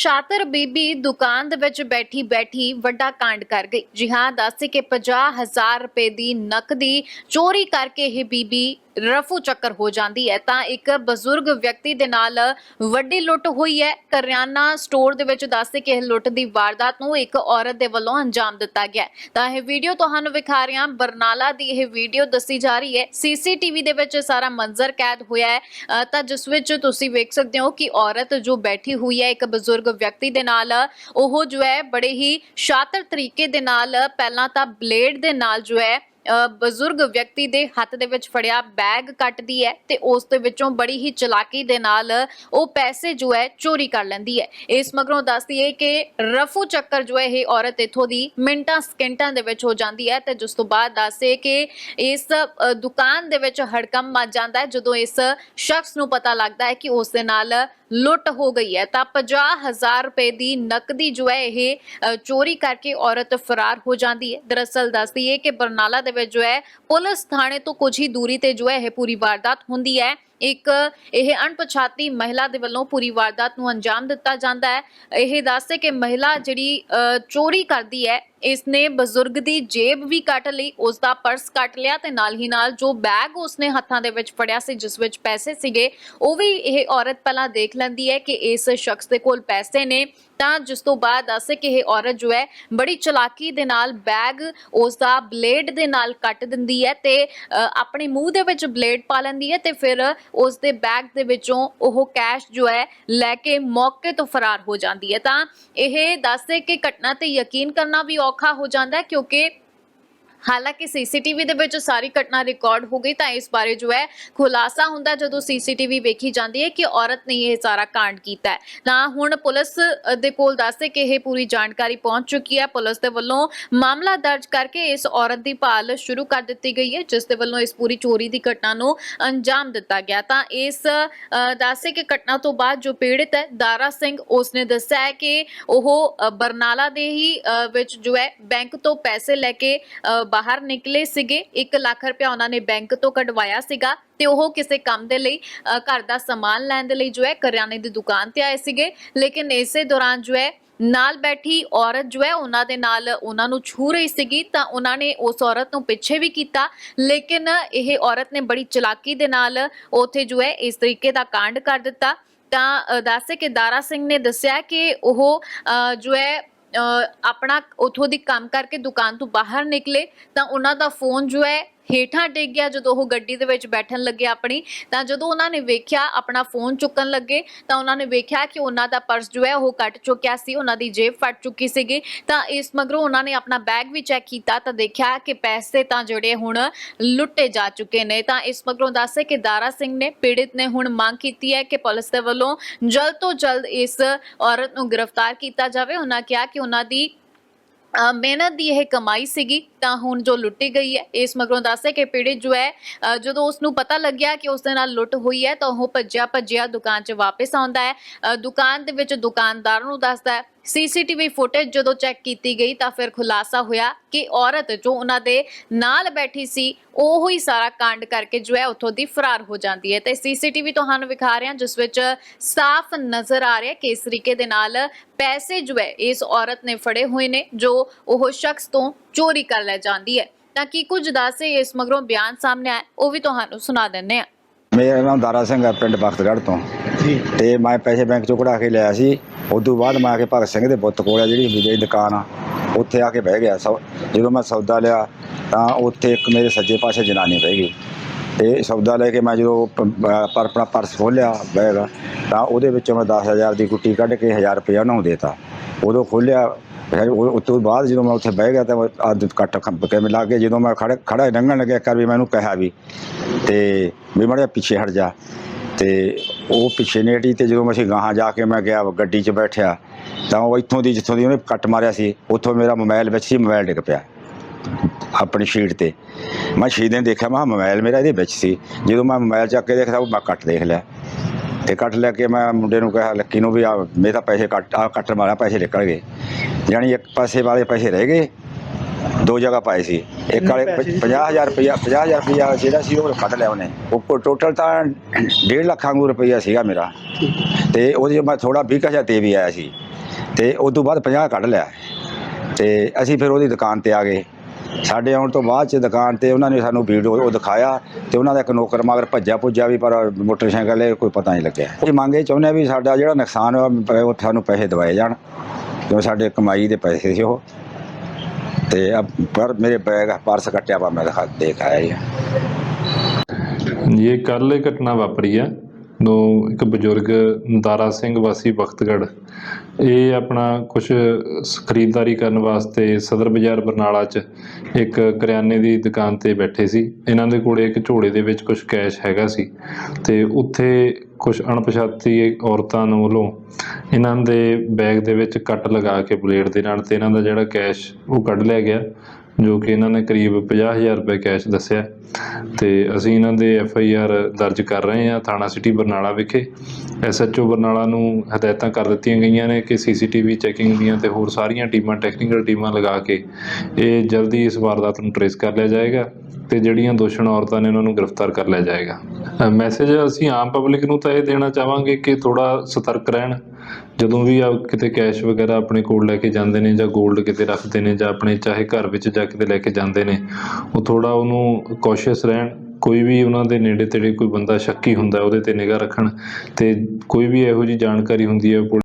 ਸ਼ਾਤਰ ਬੀਬੀ ਦੁਕਾਨ ਦੇ ਵਿੱਚ ਬੈਠੀ ਬੈਠੀ ਵੱਡਾ ਕਾਂਡ ਕਰ ਗਈ। ਜੀ ਹਾਂ ਦੱਸੇ ਕਿ 50000 ਰੁਪਏ ਦੀ ਨਕਦੀ ਚੋਰੀ ਕਰਕੇ ਇਹ ਬੀਬੀ ਰਫੂ ਚੱਕਰ ਹੋ ਜਾਂਦੀ ਹੈ। ਤਾਂ ਇੱਕ ਬਜ਼ੁਰਗ ਵਿਅਕਤੀ ਦੇ ਨਾਲ ਵੱਡੀ ਲੁੱਟ ਹੋਈ ਹੈ। ਕਰਿਆਨਾ ਸਟੋਰ ਦੇ ਵਿੱਚ ਦੱਸੇ ਕਿ ਇਹ ਲੁੱਟ ਦੀ ਵਾਰਦਾਤ ਨੂੰ ਇੱਕ ਔਰਤ ਦੇ ਵੱਲੋਂ ਅੰਜਾਮ ਦਿੱਤਾ ਗਿਆ ਤਾਂ ਇਹ ਵੀਡੀਓ ਤੁਹਾਨੂੰ ਵਿਖਾ ਰਿਹਾ ਬਰਨਾਲਾ ਦੀ ਇਹ ਵੀਡੀਓ ਦੱਸੀ ਜਾ ਰਹੀ ਹੈ। ਸੀਸੀਟੀਵੀ ਦੇ ਵਿੱਚ ਸਾਰਾ ਮੰਜ਼ਰ ਕੈਦ ਹੋਇਆ ਹੈ। ਅ, ਤਾਂ ਜਿਸ ਵਿੱਚ ਤੁਸੀਂ ਵੇਖ ਸਕਦੇ ਹੋ ਕਿ ਔਰਤ ਜੋ ਬੈਠੀ ਹੋਈ ਹੈ ਇੱਕ ਬਜ਼ੁਰਗ ਵਿਅਕਤੀ ਦੇ ਨਾਲ, ਉਹ ਜੋ ਹੈ ਬੜੇ ਹੀ ਸ਼ਾਤਰ ਤਰੀਕੇ ਦੇ ਨਾਲ, ਪਹਿਲਾਂ ਤਾਂ ਬਲੇਡ ਦੇ ਨਾਲ ਜੋ ਹੈ ਬਜ਼ੁਰਗ ਵਿਅਕਤੀ ਦੇ ਹੱਥ ਦੇ ਵਿੱਚ ਫੜਿਆ ਬੈਗ ਕੱਟਦੀ ਹੈ ਤੇ ਉਸ ਦੇ ਵਿੱਚੋਂ ਬੜੀ ਹੀ ਚਲਾਕੀ ਦੇ ਨਾਲ ਉਹ ਪੈਸੇ ਜੋ ਹੈ ਚੋਰੀ ਕਰ ਲੈਂਦੀ ਹੈ। ਇਸ ਮਗਰੋਂ ਦੱਸਦੀ ਹੈ ਕਿ ਰਫੂ ਚੱਕਰ ਜੋ ਹੈ ਇਹ ਔਰਤ ਇਥੋਂ ਦੀ ਮਿੰਟਾਂ, ਸਕਿੰਟਾਂ ਦੇ ਵਿੱਚ ਹੋ ਜਾਂਦੀ ਹੈ ਤੇ ਜਿਸ ਤੋਂ ਬਾਅਦ ਦੱਸੇ ਕਿ ਇਸ ਦੁਕਾਨ ਦੇ ਵਿੱਚ ਹੜਕੰਮ ਮਚ ਜਾਂਦਾ ਹੈ, ਜਦੋਂ ਇਸ ਸ਼ਖਸ ਨੂੰ ਪਤਾ ਲੱਗਦਾ ਹੈ ਕਿ ਉਸ ਦੇ ਨਾਲ ਲੁੱਟ ਹੋ ਗਈ ਹੈ। ਤਾਂ 50000 ਰੁਪਏ ਦੀ ਨਕਦੀ ਜੋ ਹੈ ਇਹ ਚੋਰੀ ਕਰਕੇ ਔਰਤ ਫਰਾਰ ਹੋ ਜਾਂਦੀ ਹੈ। ਦਰਅਸਲ ਦੱਸਦੀ ਹੈ ਕਿ ਬਰਨਾਲਾ ਦੇ ਵਿੱਚ ਜੋ ਹੈ, ਪੁਲਿਸ ਥਾਣੇ ਤੋਂ ਕੁਝ ਹੀ ਦੂਰੀ ਤੇ ਜੋ ਹੈ ਇਹ ਪੂਰੀ ਵਾਰਦਾਤ ਹੁੰਦੀ ਹੈ। ਇੱਕ ਇਹ ਅਣਪਛਾਤੀ ਮਹਿਲਾ ਦੇ ਵੱਲੋਂ ਪੂਰੀ ਵਾਰਦਾਤ ਨੂੰ ਅੰਜਾਮ ਦਿੱਤਾ ਜਾਂਦਾ ਹੈ। ਇਹ ਦੱਸਦੇ ਕਿ ਮਹਿਲਾ ਜਿਹੜੀ ਚੋਰੀ ਕਰਦੀ ਹੈ, ਇਸਨੇ ਬਜ਼ੁਰਗ ਦੀ ਜੇਬ ਵੀ ਕੱਟ ਲਈ ਉਸ ਦਾ ਪਰਸ ਕੱਟ ਲਿਆ ਤੇ ਨਾਲ ਹੀ ਨਾਲ ਜੋ ਬੈਗ ਉਸਨੇ ਹੱਥਾਂ ਦੇ ਵਿੱਚ ਫੜਿਆ ਸੀ, ਜਿਸ ਵਿੱਚ ਪੈਸੇ ਸੀਗੇ, ਉਹ ਵੀ ਇਹ ਔਰਤ ਪਹਿਲਾਂ ਦੇਖ ਲੈਂਦੀ ਹੈ ਕਿ ਇਸ ਸ਼ਖਸ ਦੇ ਕੋਲ ਪੈਸੇ ਨੇ। ਤਾਂ ਜਿਸ ਤੋਂ ਬਾਅਦ ਦੱਸੇ ਕਿ ਇਹ ਔਰਤ ਜੋ ਹੈ, ਬੜੀ ਚਲਾਕੀ ਦੇ ਨਾਲ ਬੈਗ ਉਸ ਦਾ ਬਲੇਡ ਦੇ ਨਾਲ ਕੱਟ ਦਿੰਦੀ ਹੈ ਤੇ ਆਪਣੇ ਮੂੰਹ ਦੇ ਵਿੱਚ ਬਲੇਡ ਪਾ ਲੈਂਦੀ ਹੈ ਤੇ ਫਿਰ ਉਸ ਦੇ ਬੈਗ ਦੇ ਵਿੱਚੋਂ ਉਹ ਕੈਸ਼ ਜੋ ਹੈ ਲੈ ਕੇ ਮੌਕੇ ਤੋਂ ਫਰਾਰ ਹੋ ਜਾਂਦੀ ਹੈ। ਤਾਂ ਇਹ ਦੱਸਦੇ ਕਿ ਘਟਨਾ ਤੇ ਯਕੀਨ ਕਰਨਾ ਵੀ ਔਖਾ ਹੋ ਜਾਂਦਾ ਹੈ ਕਿਉਂਕਿ ਹਾਲਾਂਕਿ ਸੀਸੀਟੀਵੀ ਦੇ ਵਿੱਚ ਸਾਰੀ ਘਟਨਾ ਰਿਕਾਰਡ ਹੋ ਗਈ ਤਾਂ ਇਸ ਬਾਰੇ ਜੋ ਹੈ ਖੁਲਾਸਾ ਹੁੰਦਾ ਜਦੋਂ ਸੀਸੀਟੀਵੀ ਵੇਖੀ ਜਾਂਦੀ ਹੈ ਕਿ ਔਰਤ ਨੇ ਇਹ ਸਾਰਾ ਕਾਂਡ ਕੀਤਾ ਹੈ। ਤਾਂ ਹੁਣ ਪੁਲਿਸ ਦੇ ਕੋਲ ਦੱਸਦੇ ਕਿ ਇਹ ਪੂਰੀ ਜਾਣਕਾਰੀ ਪਹੁੰਚ ਚੁੱਕੀ ਹੈ। ਪੁਲਿਸ ਦੇ ਵੱਲੋਂ ਮਾਮਲਾ ਦਰਜ ਕਰਕੇ ਇਸ ਔਰਤ ਦੀ ਭਾਲ ਸ਼ੁਰੂ ਕਰ ਦਿੱਤੀ ਗਈ ਹੈ, ਜਿਸ ਦੇ ਵੱਲੋਂ ਇਸ ਪੂਰੀ ਚੋਰੀ ਦੀ ਘਟਨਾ ਨੂੰ ਅੰਜਾਮ ਦਿੱਤਾ ਗਿਆ। ਤਾਂ ਇਸ ਦੱਸੇ ਕਿ ਘਟਨਾ ਤੋਂ ਬਾਅਦ ਜੋ ਪੀੜਿਤ ਹੈ, ਦਾਰਾ ਸਿੰਘ, ਉਸਨੇ ਦੱਸਿਆ ਹੈ ਕਿ ਉਹ ਬਰਨਾਲਾ ਦੇ ਹੀ ਵਿੱਚ ਜੋ ਹੈ, ਬੈਂਕ ਤੋਂ ਪੈਸੇ ਲੈ ਕੇ ਬਾਹਰ ਨਿਕਲੇ ਸੀਗੇ। 1 ਲੱਖ ਰੁਪਇਆ ਉਹਨਾਂ ਨੇ ਬੈਂਕ ਤੋਂ ਕਢਵਾਇਆ ਸੀਗਾ ਤੇ ਉਹ ਕਿਸੇ ਕੰਮ ਦੇ ਲਈ ਘਰ ਦਾ ਸਮਾਨ ਲੈਣ ਦੇ ਲਈ ਜੋ ਹੈ ਕਰਿਆਨੇ ਦੀ ਦੁਕਾਨ ਤੇ ਆਏ ਸੀਗੇ। ਲੇਕਿਨ ਇਸੇ ਦੌਰਾਨ ਜੋ ਹੈ ਨਾਲ ਬੈਠੀ ਔਰਤ ਜੋ ਹੈ ਉਹਨਾਂ ਦੇ ਨਾਲ ਉਹਨਾਂ ਨੂੰ ਛੂ ਰਹੀ ਸੀਗੀ ਤਾਂ ਉਹਨਾਂ ਨੇ ਉਸ ਔਰਤ ਨੂੰ ਪਿੱਛੇ ਵੀ ਕੀਤਾ। ਲੇਕਿਨ ਇਹ ਔਰਤ ਨੇ ਬੜੀ ਚਲਾਕੀ ਦੇ ਨਾਲ ਉਥੇ ਜੋ ਹੈ ਇਸ ਤਰੀਕੇ ਦਾ ਕਾਂਡ ਕਰ ਦਿੱਤਾ। ਤਾਂ ਅ, ਦੱਸੇ ਕਿ ਦਾਰਾ ਸਿੰਘ ਨੇ ਦੱਸਿਆ ਕਿ ਉਹ ਅ, ਜੋ ਹੈ ਆਪਣਾ ਉਥੋਂ ਦੀ ਕੰਮ ਕਰਕੇ ਦੁਕਾਨ ਤੋਂ ਬਾਹਰ ਨਿਕਲੇ ਤਾਂ ਉਹਨਾਂ ਦਾ ਫੋਨ ਜੋ ਹੈ ਹੇਠਾਂ ਡਿੱਗ ਗਿਆ, ਜਦੋਂ ਉਹ ਗੱਡੀ ਦੇ ਵਿੱਚ ਬੈਠਣ ਲੱਗੇ ਆਪਣੀ, ਤਾਂ ਜਦੋਂ ਉਹਨਾਂ ਨੇ ਵੇਖਿਆ, ਆਪਣਾ ਫੋਨ ਚੁੱਕਣ ਲੱਗੇ, ਤਾਂ ਉਹਨਾਂ ਨੇ ਵੇਖਿਆ ਕਿ ਉਹਨਾਂ ਦਾ ਪਰਸ ਜੋ ਹੈ ਉਹ ਕੱਟ ਚੁੱਕਿਆ ਸੀ, ਉਹਨਾਂ ਦੀ ਜੇਬ ਫਟ ਚੁੱਕੀ ਸੀਗੀ। ਤਾਂ ਇਸ ਮਗਰੋਂ ਉਹਨਾਂ ਨੇ ਆਪਣਾ ਬੈਗ ਵੀ ਚੈੱਕ ਕੀਤਾ, ਤਾਂ ਦੇਖਿਆ ਕਿ ਪੈਸੇ ਤਾਂ ਜਿਹੜੇ ਹੁਣ ਲੁੱਟੇ ਜਾ ਚੁੱਕੇ ਨੇ। ਤਾਂ ਇਸ ਮਗਰੋਂ ਦੱਸੇ ਕਿ ਦਾਰਾ ਸਿੰਘ ਨੇ ਪੀੜਿਤ ਨੇ ਹੁਣ ਮੰਗ ਕੀਤੀ ਹੈ ਕਿ ਪੁਲਿਸ ਦੇ ਵੱਲੋਂ ਜਲਦ ਤੋਂ ਜਲਦ ਇਸ ਔਰਤ ਨੂੰ ਗ੍ਰਿਫਤਾਰ ਕੀਤਾ ਜਾਵੇ। ਉਹਨਾਂ ਕਿਹਾ ਕਿ ਉਹਨਾਂ ਦੀ ਮਿਹਨਤ ਦੀ ਇਹ ਕਮਾਈ ਸੀਗੀ ਤਾਂ ਹੁਣ ਜੋ ਲੁੱਟੀ ਗਈ ਹੈ ਇਸ ਮਗਰੋਂ ਦੱਸੇ ਕਿ ਪੀੜਿਤ ਜੋ ਹੈ ਅ, ਜਦੋਂ ਉਸ ਨੂੰ ਪਤਾ ਲੱਗਿਆ ਕਿ ਉਸ ਦੇ ਨਾਲ ਲੁੱਟ ਹੋਈ ਹੈ ਤਾਂ ਉਹ ਭੱਜਿਆ ਭੱਜਿਆ ਦੁਕਾਨ 'ਚ ਵਾਪਸ ਆਉਂਦਾ ਹੈ। ਅ, ਦੁਕਾਨ ਦੇ ਵਿੱਚ ਦੁਕਾਨਦਾਰ ਨੂੰ ਦੱਸਦਾ ਹੈ ਸੀਸੀਟੀਵੀ ਫੁਟੇਜ ਜਦੋਂ ਚੈੱਕ ਕੀਤੀ ਗਈ ਤਾਂ ਫਿਰ ਖੁਲਾਸਾ ਹੋਇਆ ਕਿ ਔਰਤ ਜੋ ਉਹਨਾਂ ਦੇ ਨਾਲ ਬੈਠੀ ਸੀ, ਉਹ ਹੀ ਸਾਰਾ ਕਾਂਡ ਕਰਕੇ ਜੋ ਹੈ ਉੱਥੋਂ ਦੀ ਫਰਾਰ ਹੋ ਜਾਂਦੀ ਹੈ। ਤੇ ਸੀਸੀਟੀਵੀ ਤੁਹਾਨੂੰ ਵਿਖਾ ਰਹੇ, ਜਿਸ ਵਿੱਚ ਸਾਫ਼ ਨਜ਼ਰ ਆ ਰਿਹਾ ਕਿ ਇਸ ਤਰੀਕੇ ਦੇ ਨਾਲ ਪੈਸੇ ਜੋ ਹੈ ਇਸ ਔਰਤ ਨੇ ਫੜੇ ਹੋਏ ਨੇ, ਜੋ ਉਹ ਸ਼ਖਸ ਤੋਂ ਚੋਰੀ ਕਰ ਲੈ ਜਾਂਦੀ ਹੈ। ਤਾਂ ਕੀ ਕੁਝ ਦੱਸੇ ਇਸ ਮਗਰੋਂ ਬਿਆਨ ਸਾਹਮਣੇ ਆਇਆ, ਉਹ ਵੀ ਤੁਹਾਨੂੰ ਸੁਣਾ ਦਿੰਨੇ ਆ ਮੇਰਾ ਨਾਮ ਦਾਰਾ ਸਿੰਘ ਹੈ, ਪਿੰਡ ਬਖਤਗੜ੍ਹ ਤੋਂ। ਤੇ ਮੈਂ ਪੈਸੇ ਬੈਂਕ ਚੋਂ ਕਢਾ ਕੇ ਲਿਆ ਸੀ। ਉਸ ਤੋਂ ਬਾਅਦ ਮੈਂ ਆ ਕੇ ਭਗਤ ਸਿੰਘ ਦੇ ਬੁੱਤ ਕੋਲ ਆ, ਜਿਹੜੀ ਵਿਜੇ ਦੀ ਦੁਕਾਨ ਆ, ਉੱਥੇ ਆ ਕੇ ਬਹਿ ਗਿਆ। ਸੌ ਜਦੋਂ ਮੈਂ ਸੌਦਾ ਲਿਆ, ਤਾਂ ਉੱਥੇ ਇੱਕ ਮੇਰੇ ਸੱਜੇ ਪਾਸੇ ਜਨਾਨੀ ਬਹਿ ਗਈ। ਤੇ ਸੌਦਾ ਲੈ ਕੇ ਮੈਂ ਜਦੋਂ ਪਰ ਆਪਣਾ ਪਰਸ ਖੋਲ੍ਹਿਆ ਬੈਗ ਤਾਂ ਉਹਦੇ ਵਿੱਚੋਂ ਮੈਂ 10000 ਦੀ ਗੁੱਟੀ ਕੱਢ ਕੇ 1000 ਰੁਪਇਆ ਨੂੰ ਦੇਤਾ। ਉਦੋਂ ਖੋਲਿਆ ਫਿਰ ਉਹ ਉਸ ਤੋਂ ਬਾਅਦ ਜਦੋਂ ਮੈਂ ਉੱਥੇ ਬਹਿ ਗਿਆ, ਤਾਂ ਆਦ ਕੱਟ ਕੇ ਮੈਂ ਲੱਗੇ ਜਦੋਂ ਮੈਂ ਖੜਾ ਖੜਾ ਲੰਘਣ ਲੱਗਿਆ ਕਰ ਵੀ ਮੈਨੂੰ ਕਿਹਾ ਵੀ, ਤੇ ਵੀ ਮੜਿਆ ਪਿੱਛੇ ਹਟ ਜਾ। ਤੇ ਉਹ ਪਿੱਛੇ ਨੇ ਹਟੀ ਤੇ ਜਦੋਂ ਮੈਂ ਅਸੀਂ ਗਾਹਾਂ ਜਾ ਕੇ ਮੈਂ ਗਿਆ ਗੱਡੀ 'ਚ ਬੈਠਿਆ, ਤਾਂ ਉਹ ਇੱਥੋਂ ਦੀ ਜਿੱਥੋਂ ਦੀ ਉਹਨੇ ਕੱਟ ਮਾਰਿਆ ਸੀ, ਉੱਥੋਂ ਮੇਰਾ ਮੋਬਾਈਲ ਵਿੱਚ ਸੀ, ਮੋਬਾਈਲ ਡਿੱਗ ਪਿਆ ਆਪਣੀ ਸ਼ੀਟ ਤੇ। ਮੈਂ ਸ਼ੀਟ ਨੇ ਦੇਖਿਆ, ਮੈਂ ਕਿਹਾ ਮੋਬਾਈਲ ਮੇਰਾ ਇਹਦੇ ਵਿੱਚ ਸੀ। ਜਦੋਂ ਮੈਂ ਮੋਬਾਈਲ ਚੱਕ ਕੇ ਦੇਖਦਾ, ਉਹ ਮੈਂ ਕੱਟ ਦੇਖ ਲਿਆ। ਤੇ ਕੱਟ ਲੈ ਕੇ ਮੈਂ ਮੁੰਡੇ ਨੂੰ ਕਿਹਾ, ਲੱਕੀ ਨੂੰ ਵੀ ਆ, ਮੇਰੇ ਤਾਂ ਪੈਸੇ ਕੱਟ, ਆ ਕੱਟ ਮਾਰਿਆ, ਪੈਸੇ ਨਿਕਲ ਗਏ। ਯਾਨੀ ਇੱਕ ਪਾਸੇ ਵਾਲੇ ਪੈਸੇ ਰਹਿ ਗਏ ਦੋ ਜਗ੍ਹਾ ਪਾਏ ਸੀ। ਇੱਕ ਵਾਲੇ ਪੈਸੇ ਸੀ? 50000 ਰੁਪਇਆ 50000 ਰੁਪਇਆ ਜਿਹੜਾ ਸੀ ਉਹ ਕੱਢ ਲਿਆ ਉਹਨੇ। ਉਹ ਟੋਟਲ ਤਾਂ 1.5 ਲੱਖ ਵਾਂਗੂ ਰੁਪਇਆ ਸੀਗਾ ਮੇਰਾ। ਤੇ ਉਹਦੇ ਮੈਂ ਥੋੜਾ 20000 ਤੇ ਵੀ ਆਇਆ ਸੀ। ਤੇ ਉਸ ਤੋਂ ਬਾਅਦ 50 ਕੱਢ ਲਿਆ। ਤੇ ਅਸੀਂ ਫਿਰ ਉਹਦੀ ਦੁਕਾਨ ਤੇ ਆ ਗਏ। ਸਾਡੇ ਆਉਣ ਤੋਂ ਬਾਅਦ ਚ ਦੁਕਾਨ ਤੇ ਉਹਨਾਂ ਨੇ ਸਾਨੂੰ ਵੀਡੀਓ ਉਹ ਦਿਖਾਇਆ ਤੇ ਉਹਨਾਂ ਦਾ ਇੱਕ ਨੌਕਰ ਮਗਰ ਭੱਜਿਆ ਭੁੱਜਿਆ ਵੀ ਪਰ ਮੋਟਰਸਾਈਕਲ ਇਹ ਕੋਈ ਪਤਾ ਨਹੀਂ ਲੱਗਿਆ। ਇਹ ਮੰਗੇ ਚਾਹੁੰਦੇ ਵੀ ਸਾਡਾ ਜਿਹੜਾ ਨੁਕਸਾਨ ਹੋਇਆ ਉਹ ਸਾਨੂੰ ਪੈਸੇ ਦਿਵਾਏ ਜਾਣ। ਕਿਉਂ ਸਾਡੇ ਕਮਾਈ ਦੇ ਪੈਸੇ ਸੀ ਉਹ। ਤੇ ਅਬ- ਪਰ ਮੇਰੇ ਬੈਗ ਪਰਸ ਕੱਟਿਆ ਵਾ, ਮੈਂ ਦਿਖਾ ਦੇਖ ਆਇਆ ਜੀ ਇਹ ਕੱਲ੍ਹ ਇਹ ਘਟਨਾ ਵਾਪਰੀ ਇੱਕ ਬਜ਼ੁਰਗ ਦਾਰਾ ਸਿੰਘ ਵਾਸੀ ਬਖਤਗੜ੍ਹ ਇਹ ਆਪਣਾ ਕੁਝ ਖਰੀਦਦਾਰੀ ਕਰਨ ਵਾਸਤੇ ਸਦਰ ਬਾਜ਼ਾਰ ਬਰਨਾਲਾ 'ਚ ਇੱਕ ਕਰਿਆਨੇ ਦੀ ਦੁਕਾਨ ਤੇ ਬੈਠੇ ਸੀ। ਇਹਨਾਂ ਦੇ ਕੋਲੇ ਇੱਕ ਝੋਲੇ ਦੇ ਵਿੱਚ ਕੁਝ ਕੈਸ਼ ਹੈਗਾ ਸੀ ਤੇ ਉੱਥੇ ਕੁਝ ਅਣਪਛਾਤੀ ਔਰਤਾਂ ਨੂੰ ਵੱਲੋਂ ਇਹਨਾਂ ਦੇ ਬੈਗ ਦੇ ਵਿੱਚ ਕੱਟ ਲਗਾ ਕੇ ਬਲੇਡ ਦੇ ਨਾਲ ਤੇ ਇਹਨਾਂ ਦਾ ਜਿਹੜਾ ਕੈਸ਼ ਉਹ ਕੱਢ ਲਿਆ ਗਿਆ। ਜੋ ਕਿ ਇਹਨਾਂ ਨੇ ਕਰੀਬ 50000 ਰੁਪਏ ਕੈਸ਼ ਦੱਸਿਆ। ਤੇ ਅਸੀਂ ਇਹਨਾਂ ਦੇ ਐਫ ਆਈ ਆਰ ਦਰਜ ਕਰ ਰਹੇ ਹਾਂ ਥਾਣਾ ਸਿਟੀ ਬਰਨਾਲਾ ਵਿਖੇ। ਐਸ ਐਚ ਓ ਬਰਨਾਲਾ ਨੂੰ ਹਦਾਇਤਾਂ ਕਰ ਦਿੱਤੀਆਂ ਗਈਆਂ ਨੇ ਕਿ ਸੀਸੀਟੀਵੀ ਚੈਕਿੰਗ ਦੀਆਂ ਤੇ ਹੋਰ ਸਾਰੀਆਂ ਟੀਮਾਂ, ਟੈਕਨੀਕਲ ਟੀਮਾਂ ਲਗਾ ਕੇ ਇਹ ਜਲਦੀ ਇਸ ਵਾਰਦਾਤ ਨੂੰ ਟਰੇਸ ਕਰ ਲਿਆ ਜਾਏਗਾ ਤੇ ਜਿਹੜੀਆਂ ਦੋਸ਼ਣ ਔਰਤਾਂ ਨੇ ਉਹਨਾਂ ਨੂੰ ਗ੍ਰਿਫਤਾਰ ਕਰ ਲਿਆ ਜਾਏਗਾ। ਮੈਸੇਜ ਅਸੀਂ ਆਮ ਪਬਲਿਕ ਨੂੰ ਤਾਂ ਇਹ ਦੇਣਾ ਚਾਹਾਂਗੇ ਕਿ ਥੋੜਾ ਸਤਰਕ ਰਹਿਣ। ਜਦੋਂ ਵੀ ਆ ਕਿਤੇ ਕੈਸ਼ ਵਗੈਰਾ ਆਪਣੇ ਕੋਲ ਲੈ ਕੇ ਜਾਂਦੇ ਨੇ ਜਾਂ 골ਡ ਕਿਤੇ ਰੱਖਦੇ ਨੇ ਜਾਂ ਆਪਣੇ ਚਾਹੇ ਘਰ ਵਿੱਚ ਜਾ ਕਿਤੇ ਲੈ ਕੇ ਜਾਂਦੇ ਨੇ, ਉਹ ਥੋੜਾ ਉਹਨੂੰ ਕੌਸ਼ੀਅਸ ਰਹਿਣ, ਕੋਈ ਵੀ ਉਹਨਾਂ ਦੇ ਨੇੜੇ ਤੇੜੇ ਕੋਈ ਬੰਦਾ ਸ਼ੱਕੀ ਹੁੰਦਾ, ਉਹਦੇ ਤੇ ਨਿਗਾਹ ਰੱਖਣ ਤੇ ਕੋਈ ਵੀ ਇਹੋ ਜੀ ਜਾਣਕਾਰੀ ਹੁੰਦੀ ਹੈ ਪੁਲਿਸ